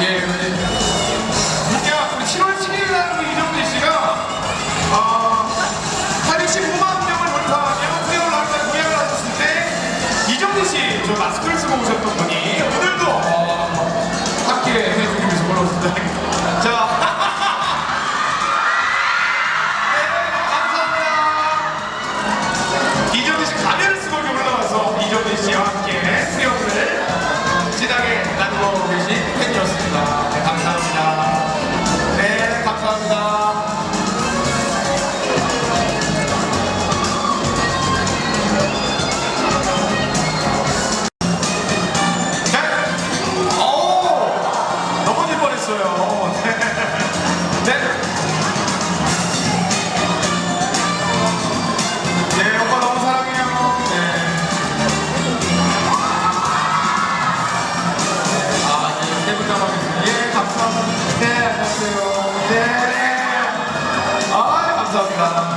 예, 우리 7월 7일 날 이정재 씨가 아, 어, 85만 명을 돌파하며 수영을 하면서 공약을 하셨을 때 이정재 씨, 저 마스크를 쓰고 오셨던 분이 오늘도 어, 함께 해주기 위해서 골라왔습니다. 부탁하겠습니다. 예, 감사합니다. 네, 안녕하세요. 네. 아, 감사합니다.